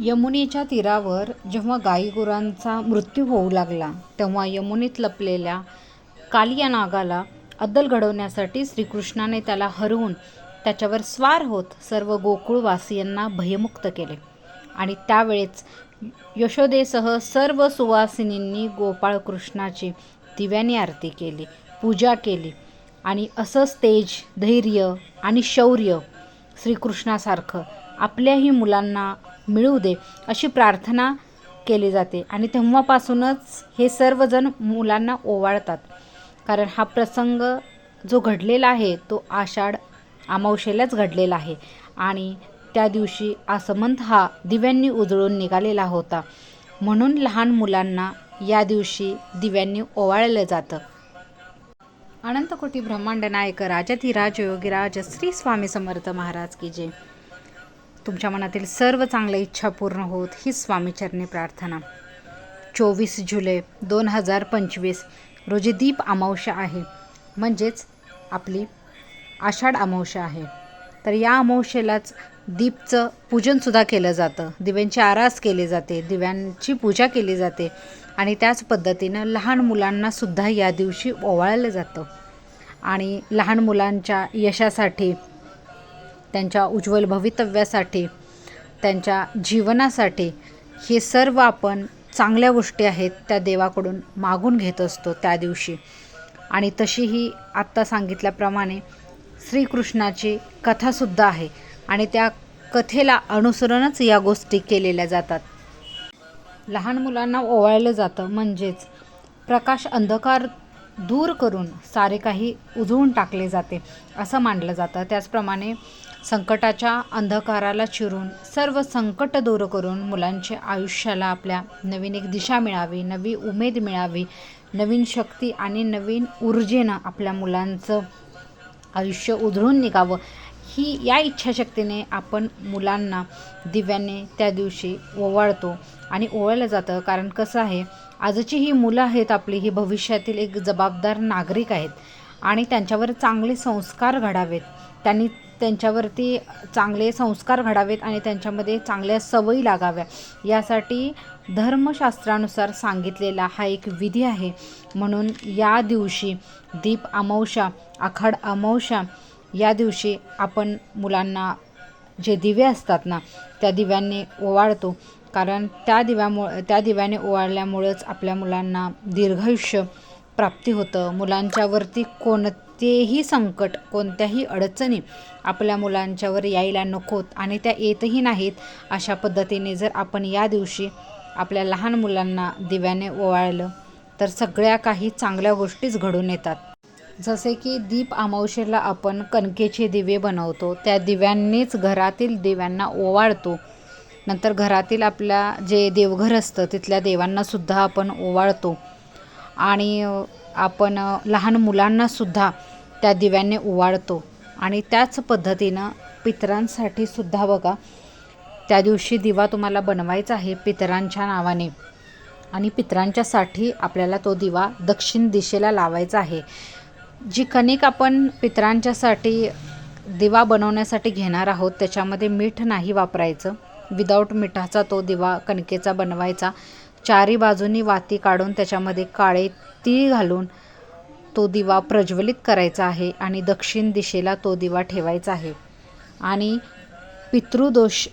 यमुनेच्या तीरावर जेव्हा गाईगुरांचा मृत्यू होऊ लागला तेव्हा यमुनेत लपलेल्या कालिया नागाला अद्दल घडवण्यासाठी श्रीकृष्णाने त्याला हरवून त्याच्यावर स्वार होत सर्व गोकुळवासियांना भयमुक्त केले. आणि त्यावेळेस यशोदेसह सर्व सुवासिनींनी गोपाळकृष्णाची दिव्याने आरती केली पूजा केली आणि असंच तेज धैर्य आणि शौर्य श्रीकृष्णासारखं आपल्याही मुलांना मिळू दे अशी प्रार्थना केली जाते. आणि तेव्हापासूनच हे सर्वजण मुलांना ओवाळतात. कारण हा प्रसंग जो घडलेला आहे तो आषाढ अमावशेलाच घडलेला आहे. आणि त्या दिवशी आसमंत हा दिव्यांनी उजळून निघालेला होता. म्हणून लहान मुलांना या दिवशी दिव्यांनी ओवाळलं जातं. अनंतकोटी ब्रह्मांड नायक राजाधिराज योगीराज श्री स्वामी समर्थ महाराज की जय. तुमच्या मनातील सर्व चांगल्या इच्छा पूर्ण होत ही स्वामीचरणी प्रार्थना. चोवीस जुलै दोन हजार पंचवीस रोजी दीप अमावस्या आहे. म्हणजेच आपली आषाढ अमावस्या आहे. तर या अमावस्येलाच दीपचं पूजनसुद्धा केलं जातं. दिव्यांची आरास केली जाते दिव्यांची पूजा केली जाते आणि त्याच पद्धतीनं लहान मुलांनासुद्धा या दिवशी ओवाळलं जातं. आणि लहान मुलांच्या यशासाठी त्यांच्या उज्ज्वल भवितव्यासाठी त्यांच्या जीवनासाठी हे सर्व आपण चांगल्या गोष्टी आहेत त्या देवाकडून मागून घेत असतो त्या दिवशी. आणि तशीही आत्ता सांगितल्याप्रमाणे श्रीकृष्णाची कथासुद्धा आहे आणि त्या कथेला अनुसरूनच या गोष्टी केलेल्या जातात. लहान मुलांना ओवाळलं जातं म्हणजेच प्रकाश अंधकार दूर करून सारे काही उजवून टाकले जाते असं मानलं जातं. त्याचप्रमाणे संकटाच्या अंधकाराला चिरून सर्व संकट दूर करून मुलांच्या आयुष्याला आपल्या नवीन एक दिशा मिळावी नवी उमेद मिळावी नवीन शक्ती आणि नवीन ऊर्जेनं आपल्या मुलांचं आयुष्य उधळून निघावं. ही या इच्छाशक्तीने आपण मुलांना दिव्याने त्या दिवशी ओवाळतो आणि ओवाळलं जातं. कारण कसं आहे आजची ही मुलं आहेत आपली ही भविष्यातील एक जबाबदार नागरिक आहेत आणि त्यांच्यावर चांगले संस्कार घडावेत. त्यांनी त्यांच्यावरती चांगले संस्कार घडावेत आणि त्यांच्यामध्ये चांगल्या सवयी लागाव्या. यासाठी धर्मशास्त्रानुसार सांगितलेला हा एक विधी आहे. म्हणून या दिवशी दीप अमावस्या आखाड अमावस्या या दिवशी आपण मुलांना जे दिवे असतात ना त्या दिव्यांनी ओवाळतो. कारण त्या दिव्यामुळ त्या दिव्याने ओवाळल्यामुळंच आपल्या मुलांना दीर्घायुष्य प्राप्ती होतं. मुलांच्यावरती कोणतेही संकट कोणत्याही अडचणी आपल्या मुलांच्यावर यायला नकोत आणि त्या येतही नाहीत अशा पद्धतीने जर आपण या दिवशी आपल्या लहान मुलांना दिव्याने ओवाळलं तर सगळ्या काही चांगल्या गोष्टीच घडून येतात. जसे की दीप अमावशेला आपण कणकेचे दिवे बनवतो त्या दिव्यांनीच घरातील दिव्यांना ओवाळतो. नंतर घरातील आपल्या जे देवघर असतं तिथल्या देवांनासुद्धा आपण ओवाळतो. आणि आपण लहान मुलांनासुद्धा त्या दिव्याने ओवाळतो आणि त्याच पद्धतीनं पितरांसाठी सुद्धा बघा त्या दिवशी दिवा तुम्हाला बनवायचा आहे पितरांच्या नावाने. आणि पितरांच्यासाठी आपल्याला तो दिवा दक्षिण दिशेला लावायचा आहे. जी कणिक आपण पितरांच्यासाठी दिवा बनवण्यासाठी घेणार आहोत त्याच्यामध्ये मीठ नाही वापरायचं. विदाऊट मिठाचा तो दिवा कणकेचा बनवायचा. चारी बाजूंनी वाती काढून त्याच्यामध्ये काळे तीळ घालून तो दिवा प्रज्वलित करायचा आहे आणि दक्षिण दिशेला तो दिवा ठेवायचा आहे. आणि पितृदोष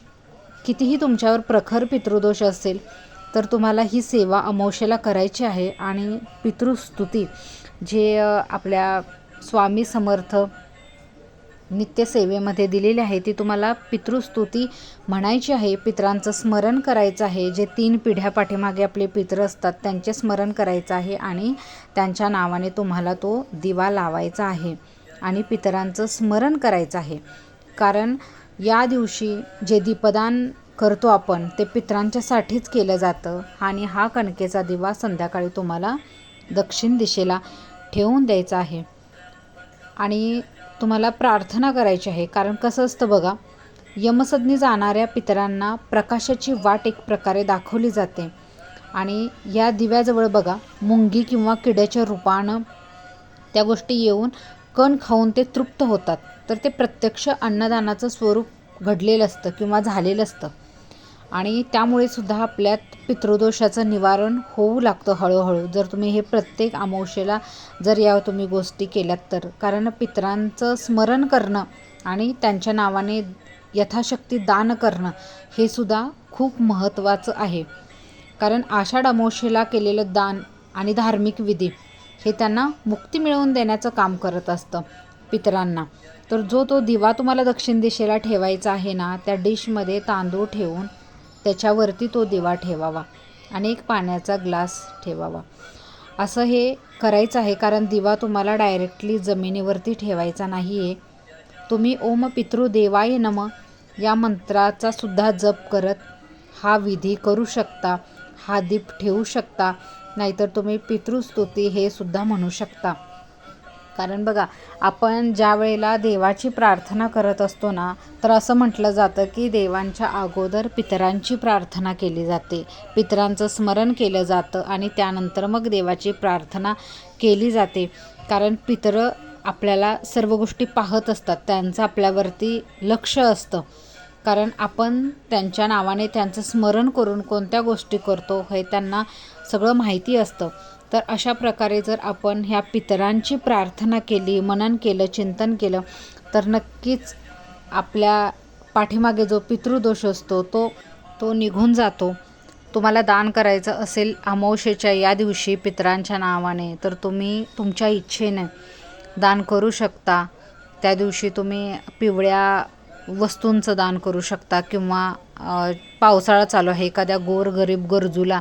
कितीही तुमच्यावर प्रखर पितृदोष असेल तर तुम्हाला ही सेवा अमावशेला करायची आहे. आणि पितृस्तुती जे आपल्या स्वामी समर्थ नित्यसेवेमध्ये दिलेली आहे. ती तुम्हाला पितृस्तुती म्हणायची आहे. पितरांचं स्मरण करायचं आहे. जे तीन पिढ्या पाठीमागे आपले पित्र असतात त्यांचे स्मरण करायचं आहे आणि त्यांच्या नावाने तुम्हाला तो दिवा लावायचा आहे आणि पितरांचं स्मरण करायचं आहे. कारण या दिवशी जे दीपदान करतो आपण ते पितरांच्यासाठीच केलं जातं आणि हा कणकेचा दिवा संध्याकाळी तुम्हाला दक्षिण दिशेला ठेवून द्यायचा आहे. आणि तुम्हाला प्रार्थना करायची आहे. कारण कसं असतं बघा यमसदनी जाणाऱ्या पितरांना प्रकाशाची वाट एक प्रकारे दाखवली जाते. आणि या दिव्याजवळ बघा मुंगी किंवा किड्याच्या रूपानं त्या गोष्टी येऊन कण खाऊन ते तृप्त होतात. तर ते प्रत्यक्ष अन्नदानाचं स्वरूप घडलेलं असतं किंवा झालेलं असतं. आणि त्यामुळे सुद्धा आपल्यात पितृदोषाचं निवारण होऊ लागतं हळूहळू. जर तुम्ही हे प्रत्येक अमावस्येला जर या तुम्ही गोष्टी केल्यात तर. कारण पितरांचं स्मरण करणं आणि त्यांच्या नावाने यथाशक्ती दान करणं हे सुद्धा खूप महत्त्वाचं आहे. कारण आषाढ अमावस्येला केलेलं दान आणि धार्मिक विधी हे त्यांना मुक्ती मिळवून देण्याचं काम करत असतं पितरांना. तर जो तो दिवा तुम्हाला दक्षिण दिशेला ठेवायचा आहे ना त्या डिशमध्ये तांदूळ ठेवून त्याच्यावरती तो दिवा ठेवावा आणि एक पाण्याचा ग्लास ठेवावा. असं हे करायचं आहे कारण दिवा तुम्हाला डायरेक्टली जमिनीवरती ठेवायचा नाही आहे तुम्ही ओम पितृदेवाय नम या मंत्राचा सुद्धा जप करत हा विधी करू शकता हा दीप ठेवू शकता नाहीतर तुम्ही पितृस्तुती हे सुद्धा म्हणू शकता. कारण बघा आपण ज्या वेळेला देवाची प्रार्थना करत असतो ना तर असं म्हटलं जातं की देवांच्या अगोदर पितरांची प्रार्थना केली जाते. पितरांचं स्मरण केलं जातं आणि त्यानंतर मग देवाची प्रार्थना केली जाते. कारण पितर आपल्याला सर्व गोष्टी पाहत असतात त्यांचं आपल्यावरती लक्ष असतं. कारण आपण त्यांच्या नावाने त्यांचं स्मरण करून कोणत्या गोष्टी करतो हे त्यांना सगळं माहिती असतं. तर अशा प्रकारे जर आपण ह्या पितरांची प्रार्थना केली मनन केलं चिंतन केलं तर नक्कीच आपल्या पाठीमागे जो पितृदोष असतो तो तो निघून जातो. तुम्हाला दान करायचं असेल अमावशेच्या या दिवशी पितरांच्या नावाने तर तुम्ही तुमच्या इच्छेने दान करू शकता. त्या दिवशी तुम्ही पिवळ्या वस्तूंचं दान करू शकता किंवा पावसाळा चालू आहे एखाद्या गोर गरीब गरजूला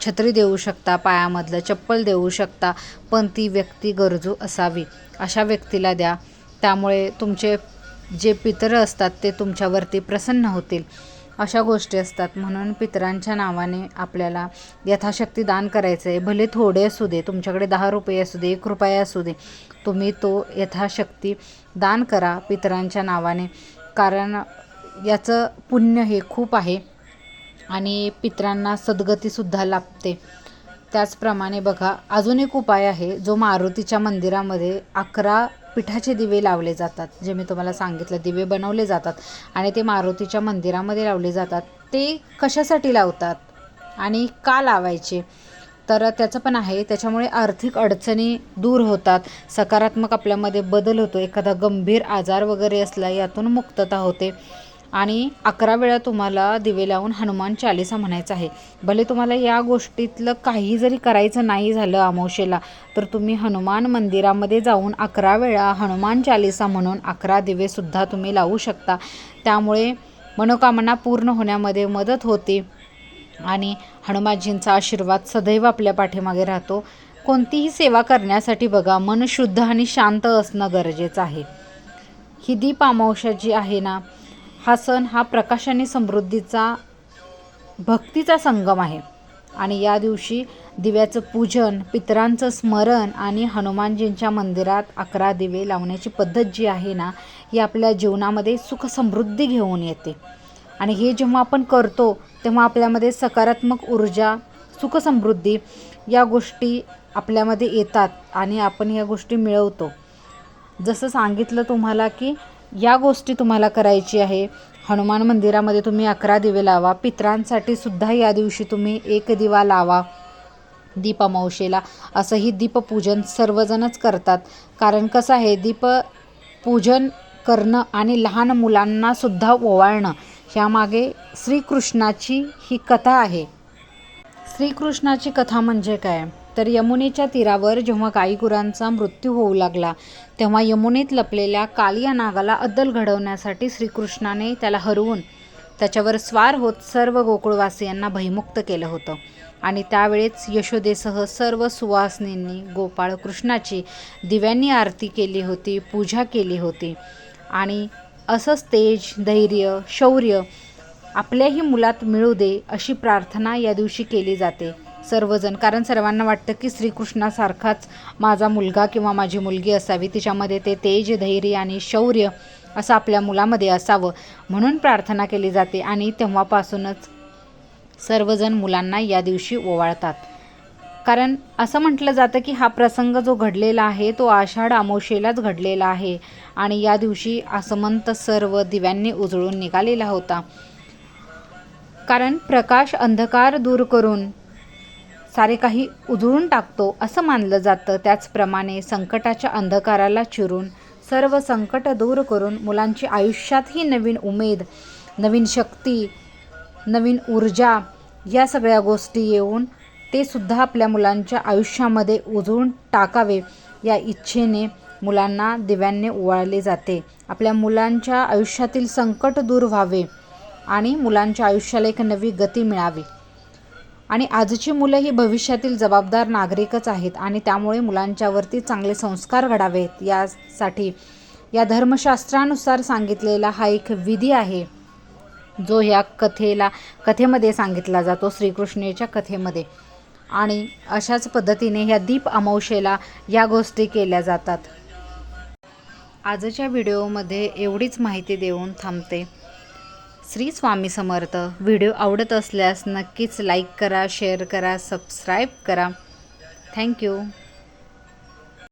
छत्री देऊ शकता पायामधलं चप्पल देऊ शकता पण ती व्यक्ती गरजू असावी. अशा व्यक्तीला द्या. त्यामुळे तुमचे जे पितरं असतात ते तुमच्यावरती प्रसन्न होतील. अशा गोष्टी असतात. म्हणून पितरांच्या नावाने आपल्याला यथाशक्ती दान करायचं आहे भले थोडे असू दे तुमच्याकडे दहा रुपये असू दे एक रुपया असू दे तुम्ही तो यथाशक्ती दान करा पितरांच्या नावाने. कारण याचं पुण्य हे खूप आहे. आणि पितरांना सद्गतीसुद्धा लाभते. त्याचप्रमाणे बघा अजून एक उपाय आहे जो मारुतीच्या मंदिरामध्ये अकरा पिठाचे दिवे लावले जातात जे मी तुम्हाला सांगितलं दिवे बनवले जातात आणि ते मारुतीच्या मंदिरामध्ये लावले जातात. ते कशासाठी लावतात आणि का लावायचे? तर त्याचं पण आहे त्याच्यामुळे आर्थिक अडचणी दूर होतात सकारात्मक आपल्यामध्ये बदल होतो एखादा गंभीर आजार वगैरे असला यातून मुक्तता होते. आणि अकरा वेळा तुम्हाला दिवे लावून हनुमान चालिसा म्हणायचं आहे. भले तुम्हाला या गोष्टीतलं काही जरी करायचं नाही झालं अमावशेला तर तुम्ही हनुमान मंदिरामध्ये जाऊन अकरा वेळा हनुमान चालिसा म्हणून अकरा दिवेसुद्धा तुम्ही लावू शकता. त्यामुळे मनोकामना पूर्ण होण्यामध्ये मदत होते आणि हनुमानजींचा आशीर्वाद सदैव आपल्या पाठीमागे राहतो. कोणतीही सेवा करण्यासाठी बघा मन शुद्ध आणि शांत असणं गरजेचं आहे. ही दीप अमावस्या जी आहे ना हा सण हा प्रकाश आणि समृद्धीचा भक्तीचा संगम आहे. आणि या दिवशी दिव्याचं पूजन पितरांचं स्मरण आणि हनुमानजींच्या मंदिरात अकरा दिवे लावण्याची पद्धत जी आहे ना ही आपल्या जीवनामध्ये सुख समृद्धी घेऊन येते. आणि हे जेव्हा आपण करतो तेव्हा आपल्यामध्ये सकारात्मक ऊर्जा सुखसमृद्धी या गोष्टी आपल्यामध्ये येतात आणि आपण या गोष्टी मिळवतो. जसं सांगितलं तुम्हाला की या गोष्टी तुम्हाला करायची आहे. हनुमान मंदिरामध्ये तुम्ही अकरा दिवे लावा. पित्रांसाठी सुद्धा या दिवशी तुम्ही एक दिवा लावा दीप अमावशेला असंही दीपपूजन सर्वजणच करतात. कारण कसं आहे दीप पूजन करणं आणि लहान मुलांनासुद्धा ओवाळणं ह्यामागे श्रीकृष्णाची ही कथा आहे. श्रीकृष्णाची कथा म्हणजे काय? तर यमुनेच्या तीरावर जेव्हा गायीगुरांचा मृत्यू होऊ लागला तेव्हा यमुनेत लपलेल्या कालिया नागाला अद्दल घडवण्यासाठी श्रीकृष्णाने त्याला हरवून त्याच्यावर स्वार होत सर्व गोकुळवासियांना भयमुक्त केलं होतं. आणि त्यावेळेस यशोदेसह सर्व सुवासनींनी गोपाळ कृष्णाची दिव्यांनी आरती केली होती पूजा केली होती. आणि असंच तेज धैर्य शौर्य आपल्याही मुलात मिळू दे अशी प्रार्थना या दिवशी केली जाते. सर्वजण. कारण सर्वांना वाटतं की श्रीकृष्णासारखाच माझा मुलगा किंवा माझी मुलगी असावी. तिच्यामध्ये ते तेज धैर्य आणि शौर्य असं आपल्या मुलामध्ये असावं म्हणून प्रार्थना केली जाते आणि तेव्हापासूनच सर्वजण मुलांना या दिवशी ओवाळतात. कारण असं म्हटलं जातं की हा प्रसंग जो घडलेला आहे तो आषाढ अमावशेलाच घडलेला आहे आणि या दिवशी आसमंत सर्व दिव्यांनी उजळून निघालेला होता. कारण प्रकाश अंधकार दूर करून सारे काही उजळून टाकतो असं मानलं जातं. त्याचप्रमाणे संकटाच्या अंधकाराला चिरून सर्व संकट दूर करून मुलांची आयुष्यातही नवीन उमेद नवीन शक्ती नवीन ऊर्जा या सगळ्या गोष्टी येऊन ते सुद्धा आपल्या मुलांच्या आयुष्यामध्ये उजळून टाकावे या इच्छेने मुलांना दिव्यांनी ओवाळले जाते. आपल्या मुलांच्या आयुष्यातील संकट दूर व्हावे आणि मुलांच्या आयुष्याला एक नवी गती मिळावी. आणि आजची मुलं ही भविष्यातील जबाबदार नागरिकच आहेत आणि त्यामुळे मुलांच्यावरती चांगले संस्कार घडावेत यासाठी या धर्मशास्त्रानुसार सांगितलेला हा एक विधी आहे. जो ह्या कथेला कथेमध्ये सांगितला जातो श्रीकृष्णेच्या कथेमध्ये. आणि अशाच पद्धतीने ह्या दीप अमावशेला या गोष्टी केल्या जातात. आजच्या व्हिडिओमध्ये एवढीच माहिती देऊन थांबते. श्री स्वामी समर्थ. व्हिडिओ आवडत असल्यास नक्कीच लाईक करा शेअर करा सबस्क्राईब करा. थँक्यू